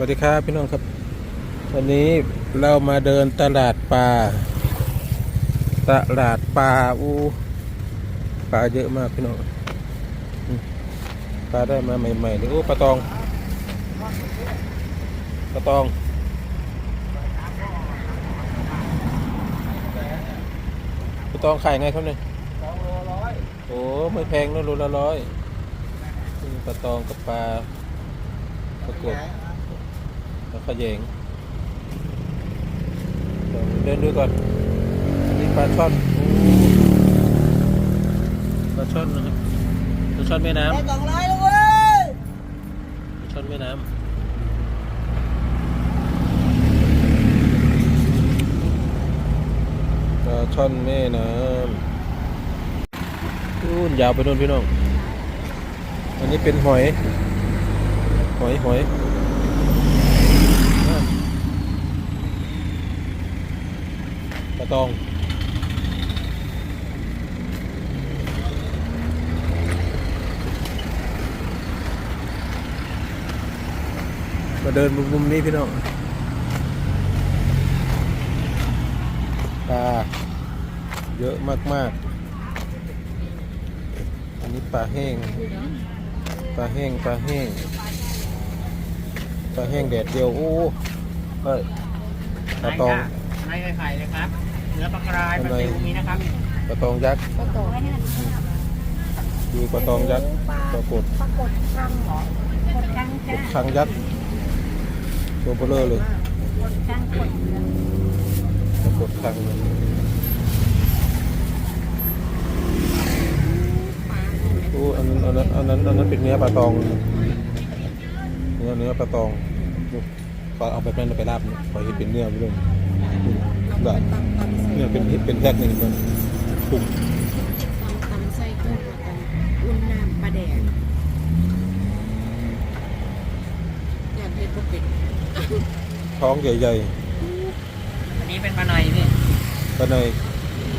สวัสดีครับพี่น้องครับ วันนี้เรามาเดินตลาดปลาตลาดปลาอูปลาเยอะมากพี่น้องปลาได้มาใหม่ๆเลยโอ้ปลาตองปลาตองปลาตองขายไงครับเนี่ยโอ้ไม่แพงนะโลละร้อยปลาตองกับปลาปลากด ปลาขยงเดินดูก่อนอันนี้ปลาช่อนปลาช่อนนะครับปลาช่อนแม่น้ำได้สองร้อยแล้วเว้ยปลาช่อนแม่น้ำปลาช่อนแม่น้ำนู่นยาวไปนู่นพี่น้อง อันนี้เป็นหอย หอยหอยอะ ปลาตองมาเดินมุมๆนี้พี่น้องปลาเยอะมากๆ อันนี้ปลาแห้ง ปลาแห้ง ปลาแห้ง ปลาแห้งแดดเดียว โอ้เฮ้ยปลาตอง ไม่ไข่เลยครับ เนื้อปลากรายปลาซิวมีนะครับปลาตองยักษ์ปรากฏดูปลาตองยักษ์ปรากฏปรากฏครั้งเหรอกดครั้งจ้าคังยักษ์ตัวเบลอเลยกดครั้งกดเหลืองปรากฏคังเลยโอ้อันนั้นอันนั้นอันนั้นอันนั้นเป็นเนื้อปลาตองเนื้อเนื้อปลาตองดูพอเอาไปเป็นไปลาบเนี่ยพอเห็นเป็นเนื้อไปเลยแบบ เนี่ยเป็นเป็นแพ็คหนึ่งมันถูกตำตำไส้กุ้งแล้วกันอุ่นน้ำปลาแดงอยากเห็นปกปิดท้องใหญ่อันนี้เป็นปลาในพี่ๆปลาใน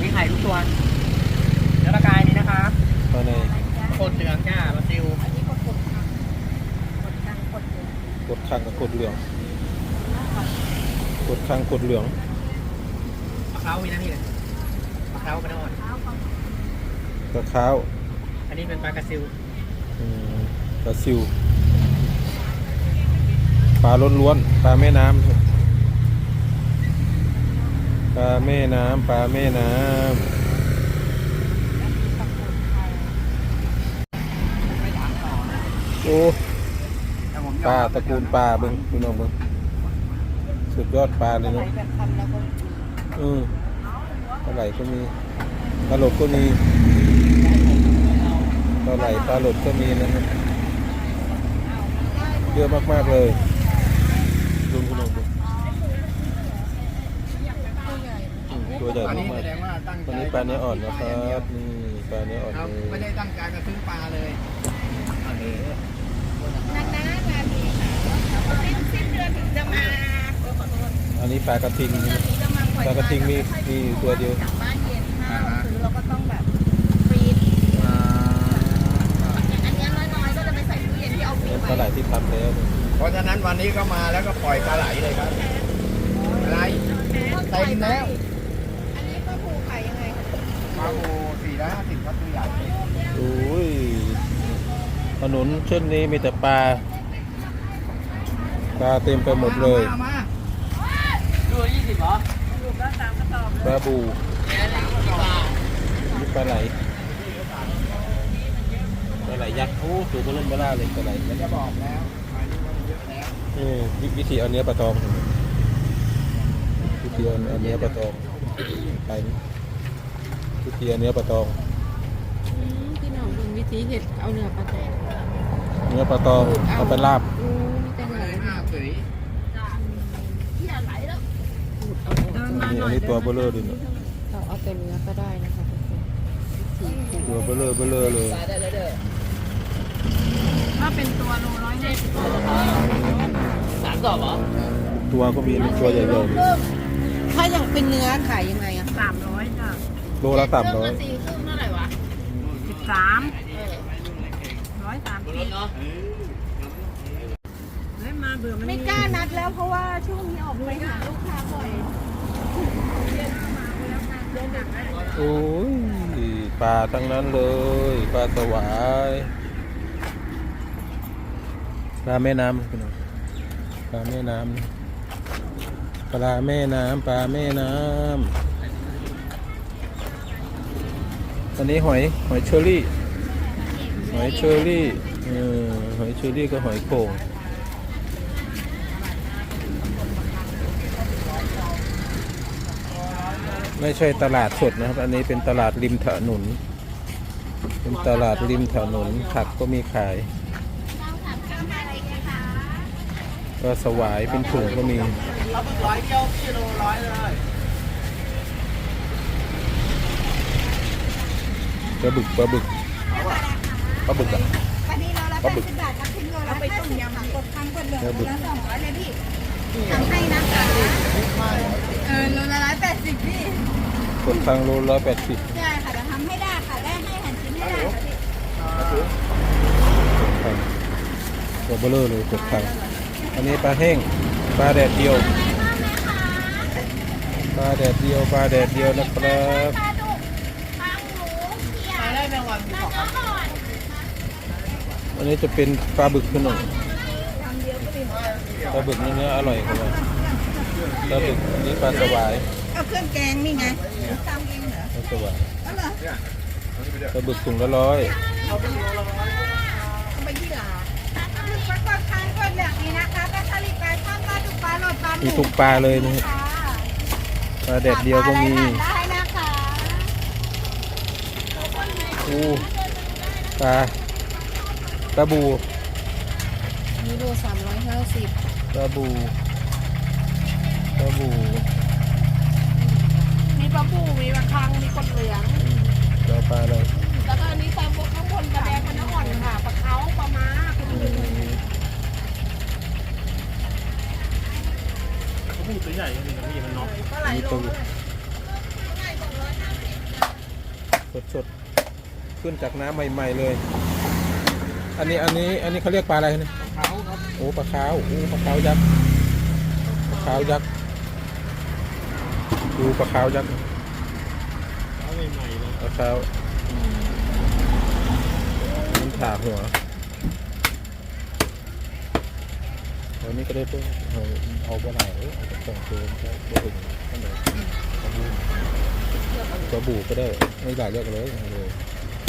มีไข่ทุกตัวเนื้อปลากรายนี่นะครับปลาในโคตรเหลืองจ้าปลาซิวอันนี้ก็กดครั้งกดครั้งกดเหลืองกดคังกับกดเหลือง กดคังกดเหลือง ปลาเค้ามีนะพี่ปลาเค้ากระโดดเท้าเขากระข้าวอันนี้เป็นปลากระซิวอืมปลาซิว ปลาล้วนๆปลาแม่น้ำปลาแม่น้ำปลาแม่น้ปรากฏไทยไม่ถามต่อนะำโอ้แต่ผมยอมปลาตระกูลปลาเบิ้งพี่น้องเบิ้งสุดยอดปลาเลยไหลเนาะแบบทำแล้วก็อืม ปลาไหลก็มีปลาหลดก็มีปลาไหลปลาหลดก็มีนะครับเยอะมากๆเลยลุงพี่น้องดูตัวใหญ่อืมตัวใหญ่อันนี้มาแสกดงว่าตั้งๆใจตัวนี้ปลาเนื้ออ่อนนะครับนี่ปลาเนื้ออ่อนครับเลไม่ยได้ตั้งใจจะซื้อปลาเลยอันนี้นานๆนาทีค่ะสิ้นสิ้นเดือนถึงจะมาขอโทษอันนี้ปลากระทิงถึงจะมา ปล่อยปลากระทิงมีมีตัวเดียวจากบ้านเย็นถ้าเราซื้อเราก็ต้องแบบฟรีดอันเนี้ยน้อยๆก็จะไปใส่ตู้เย็นที่เอาฟรีเป็นไว้ปลาไหลที่ทำแล้วเนี่ยเพราะฉะนั้นวันนี้ก็มาแล้วก็ปล่อยปลาไหลเลยครับปลาไหลเต็มแล้ว อันนี้ก็ผูขายยังไงคะปลาโอสี่ร้อยห้าสิบครับตัวใหญ่โอ้ยถนนเช่นนี้มีแต่ปลา ปลาเต็มไปหมดเลย มามา ดูยี่สิบเหรอ ปลาบูสามกระสอบมีปลาไหลปลาไหลยักษ์โอ้ตัวก็เริ่มเบล่าเลยปลาไหลจะบอกแล้วอายุมันเยอะแล้วอืมวิวิธีเอาเนื้อปลาตองวิธีเอาเอาเนื้อปลาตองไปนี่วิธีเอาเนื้อปลาตองพี่น้องคุณวิธีเห็ดเอาเนื้อปลาแดงเนื้อปลาตองเอาไปลาบ โอ้มีแต่ ป เนื้ ลา อ ไหลห้าสี ที่ไหลแล้วขูดเอา อันนี้อันนี้ตัวเบลเลอร์ดิเนี่ยเราเอาแต่เนื้อก็ได้นะคะทุกคนวิธีขูดตัวเบลเลอร์เบลเลอร์เลยได้ได้ได้ถ้าเป็นตัวโลร้อยห้าสิบสามกรอบเหรอตัวก็มีตัวใหญ่ถ้ายังเป็นเนื้อขายยังไงอะสามร้อยจ้ะๆโลละสามร้อยสี่ครึ่งเท่าไหร่วะสิบสามร้อยสามสิบเฮ้ยมามาเบื่อมันไม่กล้านัดแล้วเพราะว่าช่วงนี้ออกไปหาลูกค้าบ่อย โอ้ยปลาทั้งนั้นเลยปลาสวายปลาแม่น้ำพี่น้องปลาแม่น้ำปลาแม่น้ำปลาแม่น้ำอันนี้หอยหอยเชอรี่ หอยเชอรี่เออหอยเชอรี่ก็หอยโข่ง ไม่ใช่ตลาดสดนะครับ อันนี้เป็นตลาดริมถนน เป็นตลาดริมถนนผักก็มีขาย ก็สวายเป็นถุงก็มีเราเพิ่งร้อยเดียวพี่โลร้อยเลยปลาบึกปลาบึกปลาบึกอะปลาดีโลละปลาแปบึดกสิบบาทครับทิ้งโลละไปต้มยำกดข้างกดเหลืองโลละสองร้อยเลยพี่ทำให้นะคะเออโลละร้อยแปดสิบพี่ กดทางโลร้อยแปดสิบใช่ค่ะเดี๋ยวทำให้ได้ค่ะได้ให้หั่นชิ้นให้ได้ค่ะพี่ตัวเบลอเลยกดทางอันนี้ปลาแห้งปลาแดดเดียวปลาแดดเดียวปลาแดดเดียวนะครับปลาดุกปลาหมูเขียวมาได้แมงวันมีของแล้วก็อ่อนอันนี้จะเป็นปลาบึกขึ้นหนึ่งปลาบึกนี่เนื้ออร่อยครับว่าปลาบึกอันนี้ปลาสวาย เอาเครื่องแกงนี่ไงทำเองเหรอปลาสวายเอาเหรอปลาบึกถุงละร้อยเอาไปที่หลาปลาดุกปลากดข้างกดเหลืองนี้นะคะปลาสลิดปลาช่อนปลาดุกปลาโหลดปลาหมีทุกปลาเลยนะฮะค่ะปลาแดดเดียวก็มีได้นะคะอู้ปลาปลาบูนี่โลสามร้อยห้าสิบปลาบูปลาบู มีปลาบูมีปลา คังมีคนเหลืองปลาปลาอะไรแล้วก็อันนี้ตามบกข้างบนปลาแดงปลาน้ำอ่อนค่ะปลาเขาปลาม้าปลาหมึกเขาพูดตัวใหญ่กันเลยนะพี่มันเนาะปลาไหลมีโลปลาบูเท่าไหร่สองร้อยห้าสิบสดสดๆขึ้นจากน้ำใหม่ ๆเลย อันนี้อันนี้อันนี้เขาเรียกปลาอะไรเนี่ยเขาครับโอ้ปลาขาวโอ้ปลาขาวยักษ์ปลาขาวยักษ์ดูปลาขาวยักษ์เขา ใหม่ๆเลยปลาขามันถาหัววันนี้ก็ได้เพิ่มเอาเอาปไหนเอ้ยเอาสองเตัวก็ก็ถึงอันไหนปลาบูปลาบูก็ได้ไม่หลายเรียกเลยเลย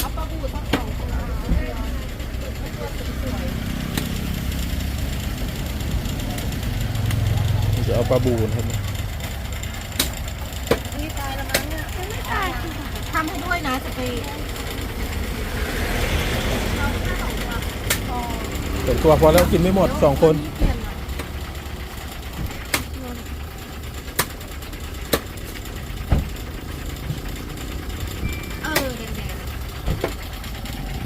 เอาปลาบูสักสองตัวจะเอาปลาบูนะครับ ตายแล้วมั้งเนี่ยไม่ตายทำให้ด้วยนะสตรีสองตัวพอแล้วกินไม่หมดสองคน เออแด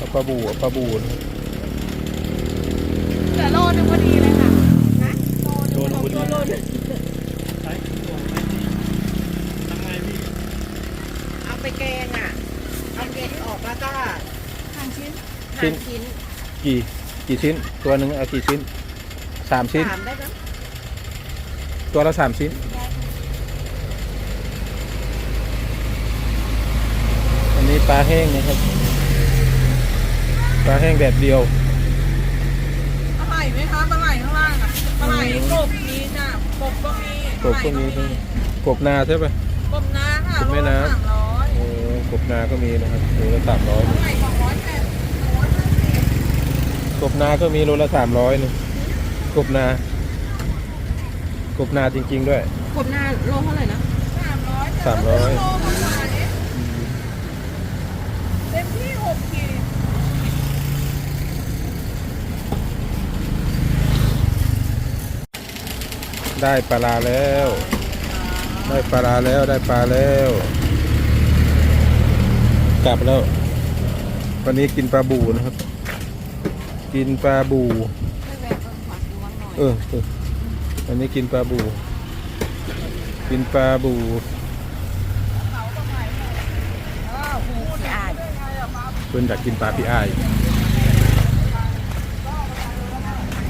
งปลาบูอาปลาบูๆเหลือโลนึงพอดีเลยค่ะนะ โดนพอดี โลนึง ใช้ตัวไหมทำไงพี่ เอา ไปแกงอะเอาเกล็ดออกแล้วก็หั่นชิ้นชิ้หั่นนชิ้นกี่กี่ชิ้น ตัวหนึ่งเอากี่ชิ้นสามชิ้น สามได้ไหมตัวละสามชิ้น อันนี้ปลาแห้งนะครับ ปลาแห้งแดดเดียวปลาไหลไหมคะปลาไหลข้างล่างอะปลาไหลกบมีจ้ะกบก็มีกบก็มีทั้งกบนาใช่ปะ กบนาค่ะกบแม่น้ำ โลละสามร้อยโอ้ก บนาก็มีนะครับโลละสามร้อยปลาไหลสองร้อยแปดกบนาก็มีโลละสามร้อยนึงกบนากบนาจริง ๆ ด้วยกบหน้าโลเท่าไหร่นะสามร้อยสามร้อยโลกว่าเองเต็มที่หกขีดได้ปลาร้าแล้ว ได้ปลาร้าแล้วได้ปลาแล้ว กลับแล้ว วันนี้กินปลาบูนะครับ กินปลาบูไม่แวะเออขอดูว่างหน่อยเออเออวันนี้กินปลาบู กินปลาบูพี่อาจเพื่อนอยากกินปลาพี่อ้าย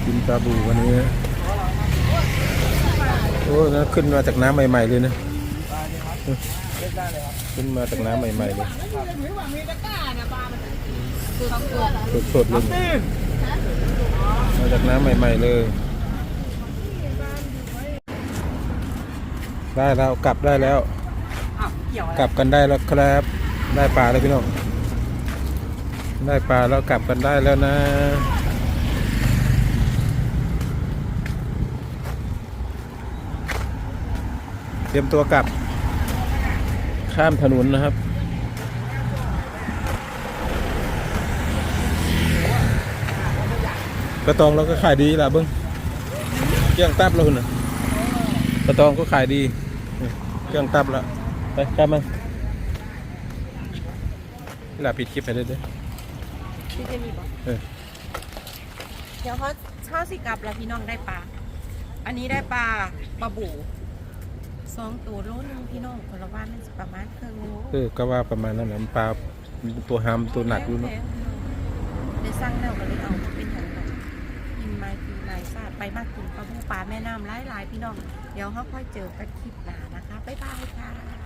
กินปลาบูวันนี้ โอ้นั่นขึ้นมาจากน้ำใหม่ ๆ เลยนะ เล่นได้เลยครับขึ้นมาจากน้ำใหม่ๆเลยคือทั้งตัวสดๆเลยมาจากน้ำใหม่ๆเลย ได้แล้วกลับได้แล้วอ้าวเกี่ยวอะไรกลับกันได้แล้วครับ ได้ปลาแล้วพี่น้องได้ปลาแล้วกลับกันได้แล้วนะเตรียมตัวกลับ ข้ามถนนนะครับ กระตองเราก็ขายดีล่ะเบิ้งเกลี้ยงตับแล้วนะกระตองก็ขายดีเกลี้ยงตับแล้วไปกลับมาเวลาปิดคลิปไปเลยเด้อพี่เจมีบอกเออเดี๋ยวเขาชอบสิกลับแล้วพี่น้องได้ปลา อันนี้ได้ปลาปลาบู สองตัวโลนึงพี่น้องคนละวันนั่นสิประมาณครึ่งโลเออก็ว่าประมาณนั้นนะปลาตัวหามตัวหนักอยู่เนาะได้สร้างแล้วก็เลยเอามาเป็นอย่างไรกินไม้กินไม้ซาดไปมากกินปลาบูปลาแม่น้ำหลายๆพี่น้อง เดี๋ยวเขาค่อยเจอกันคลิปหน้านะคะ บ๊ายบายค่ะ